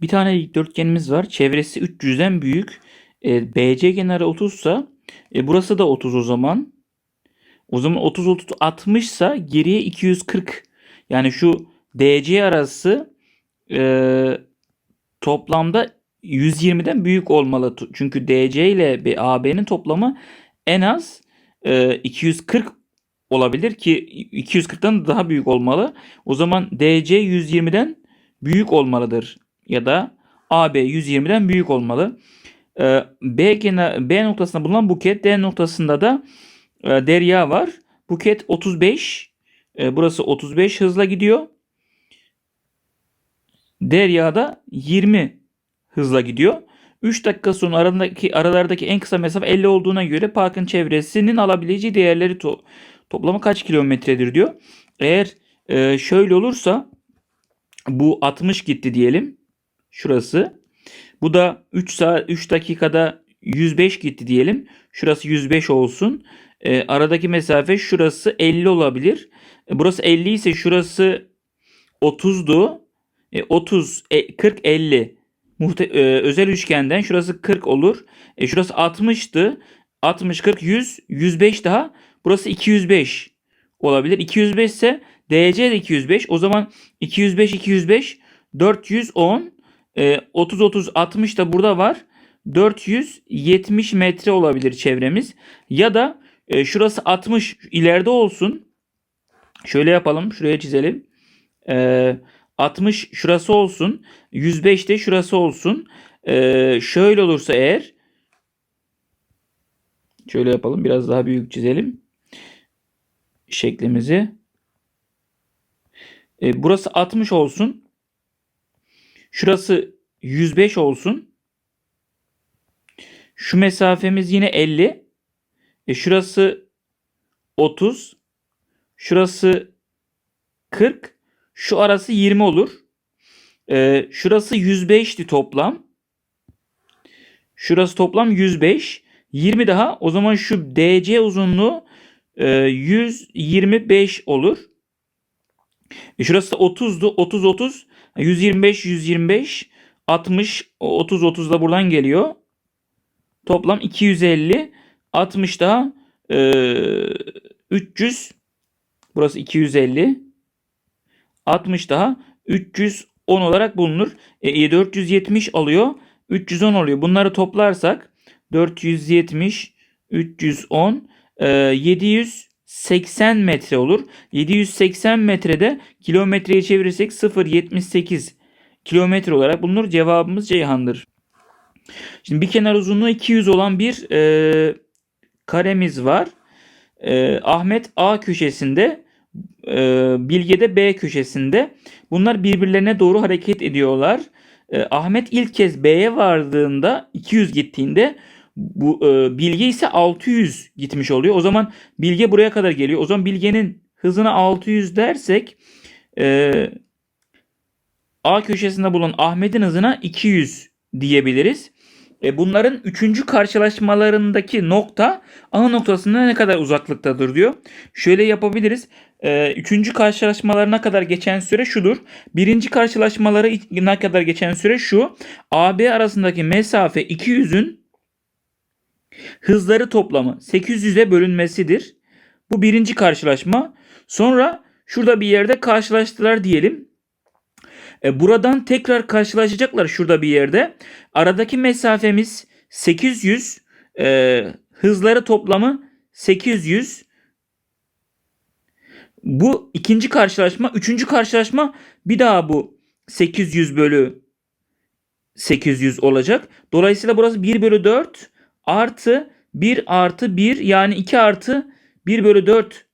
Bir tane dikdörtgenimiz var. Çevresi 300'den büyük. E, BC kenarı 30 ise e, burası da 30 o zaman. O zaman 30 30 60 ise geriye 240. Yani şu DC arası e, toplamda 120'den büyük olmalı. Çünkü DC ile AB'nin toplamı en az e, 240 olabilir ki 240'tan daha büyük olmalı. O zaman DC 120'den büyük olmalıdır ya da AB 120'den büyük olmalı. Ee, B, kenar, B noktasında bulunan buket, D noktasında da e, derya var. Buket 35, e, burası 35 hızla gidiyor. Derya da 20 hızla gidiyor. 3 dakika sonra aralarındaki, aralardaki en kısa mesafe 50 olduğuna göre parkın çevresinin alabileceği değerleri to toplamı kaç kilometredir diyor. Eğer e, şöyle olursa bu 60 gitti diyelim. Şurası. Bu da 3 saat 3 dakikada 105 gitti diyelim. Şurası 105 olsun. E, aradaki mesafe şurası 50 olabilir. E, burası 50 ise şurası 30'du. E, 30 e, 40 50 Muhte e, özel üçgenden şurası 40 olur. E, şurası 60'tı. 60 40 100 105 daha. Burası 205 olabilir. 205 ise DC de 205. O zaman 205 205 410 e, 30 30 60 da burada var. 470 metre olabilir çevremiz. Ya da e, şurası 60 ileride olsun. Şöyle yapalım. Şuraya çizelim. E, 60 şurası olsun. 105 de şurası olsun. E, şöyle olursa eğer şöyle yapalım. Biraz daha büyük çizelim. Şeklimizi. E, burası 60 olsun. Şurası 105 olsun. Şu mesafemiz yine 50. E, şurası 30. Şurası 40. Şu arası 20 olur. E, şurası 105'ti toplam. Şurası toplam 105. 20 daha. O zaman şu DC uzunluğu e, 125 olur. E şurası da 30'du. 30 30 125 125 60 30 30 da buradan geliyor. Toplam 250 60 daha e, 300 burası 250 60 daha 310 olarak bulunur. E, 470 alıyor. 310 oluyor. Bunları toplarsak 470 310 e, 700 80 metre olur. 780 metrede kilometreye çevirirsek 0.78 kilometre olarak bulunur. Cevabımız Ceyhan'dır. Şimdi bir kenar uzunluğu 200 olan bir e, karemiz var. E, Ahmet A köşesinde, e, Bilge de B köşesinde. Bunlar birbirlerine doğru hareket ediyorlar. E, Ahmet ilk kez B'ye vardığında 200 gittiğinde bu e, Bilge ise 600 gitmiş oluyor. O zaman Bilge buraya kadar geliyor. O zaman Bilge'nin hızına 600 dersek e, A köşesinde bulunan Ahmet'in hızına 200 diyebiliriz. E, bunların üçüncü karşılaşmalarındaki nokta A noktasına ne kadar uzaklıktadır diyor. Şöyle yapabiliriz. E, üçüncü karşılaşmalarına kadar geçen süre şudur. Birinci karşılaşmaları ne kadar geçen süre şu. AB arasındaki mesafe 200'ün hızları toplamı 800'e bölünmesidir. Bu birinci karşılaşma. Sonra şurada bir yerde karşılaştılar diyelim. E, buradan tekrar karşılaşacaklar şurada bir yerde. Aradaki mesafemiz 800. E, hızları toplamı 800. Bu ikinci karşılaşma. Üçüncü karşılaşma bir daha bu 800 bölü 800 olacak. Dolayısıyla burası 1 bölü 4 artı 1 artı 1 yani 2 artı 1 bölü 4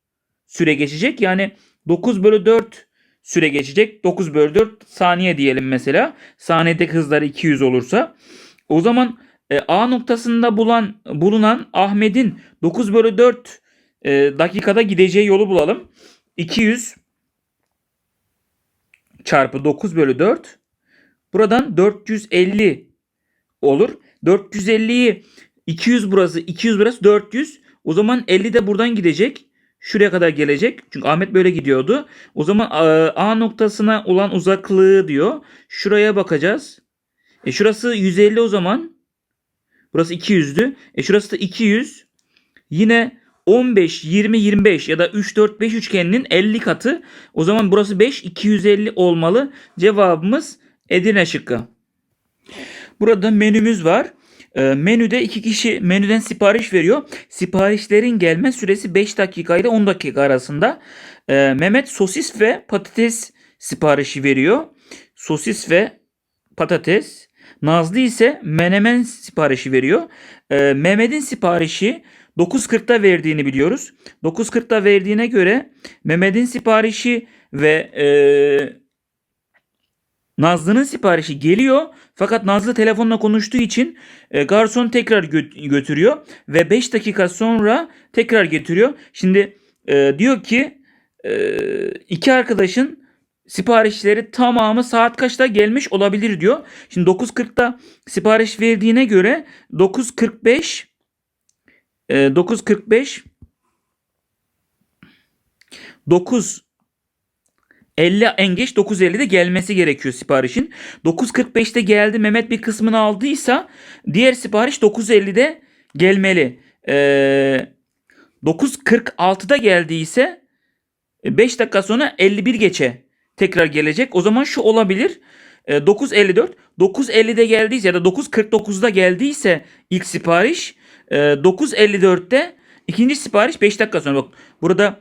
süre geçecek. Yani 9 bölü 4 süre geçecek. 9 bölü 4 saniye diyelim mesela. Saniyedeki hızları 200 olursa. O zaman e, A noktasında bulan, bulunan Ahmet'in 9 bölü 4 e, dakikada gideceği yolu bulalım. 200 çarpı 9 bölü 4 buradan 450 olur. 450'yi 200 burası 200 burası 400 o zaman 50 de buradan gidecek. Şuraya kadar gelecek. Çünkü Ahmet böyle gidiyordu. O zaman A, A noktasına olan uzaklığı diyor. Şuraya bakacağız. E şurası 150 o zaman. Burası 200'dü. E şurası da 200. Yine 15, 20, 25 ya da 3, 4, 5 üçgeninin 50 katı. O zaman burası 5, 250 olmalı. Cevabımız Edirne şıkkı. Burada menümüz var. E, menüde iki kişi menüden sipariş veriyor. Siparişlerin gelme süresi 5 dakika ile 10 dakika arasında. E, Mehmet sosis ve patates siparişi veriyor. Sosis ve patates. Nazlı ise menemen siparişi veriyor. E, Mehmet'in siparişi 9.40'da verdiğini biliyoruz. 9.40'da verdiğine göre Mehmet'in siparişi ve e, Nazlı'nın siparişi geliyor. Fakat Nazlı telefonla konuştuğu için e, garson tekrar gö- götürüyor ve 5 dakika sonra tekrar getiriyor. Şimdi e, diyor ki e, iki arkadaşın siparişleri tamamı saat kaçta gelmiş olabilir diyor. Şimdi 9.40'da sipariş verdiğine göre 9.45 e, 9.45 9 50 en geç 9.50'de gelmesi gerekiyor siparişin. 9.45'te geldi Mehmet bir kısmını aldıysa diğer sipariş 9.50'de gelmeli. Ee, 9.46'da geldiyse 5 dakika sonra 51 geçe tekrar gelecek. O zaman şu olabilir. Ee, 9.54 9.50'de geldiyse ya da 9.49'da geldiyse ilk sipariş e, 9.54'te ikinci sipariş 5 dakika sonra. Bak burada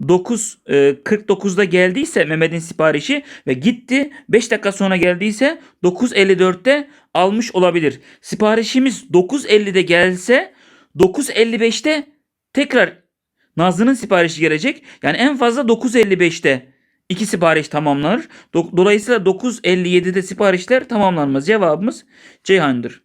9.49'da geldiyse Mehmet'in siparişi ve gitti 5 dakika sonra geldiyse 9.54'te almış olabilir. Siparişimiz 9.50'de gelse 9.55'te tekrar Nazlı'nın siparişi gelecek. Yani en fazla 9.55'te iki sipariş tamamlanır. Do- Dolayısıyla 9.57'de siparişler tamamlanmaz. Cevabımız Ceyhan'dır.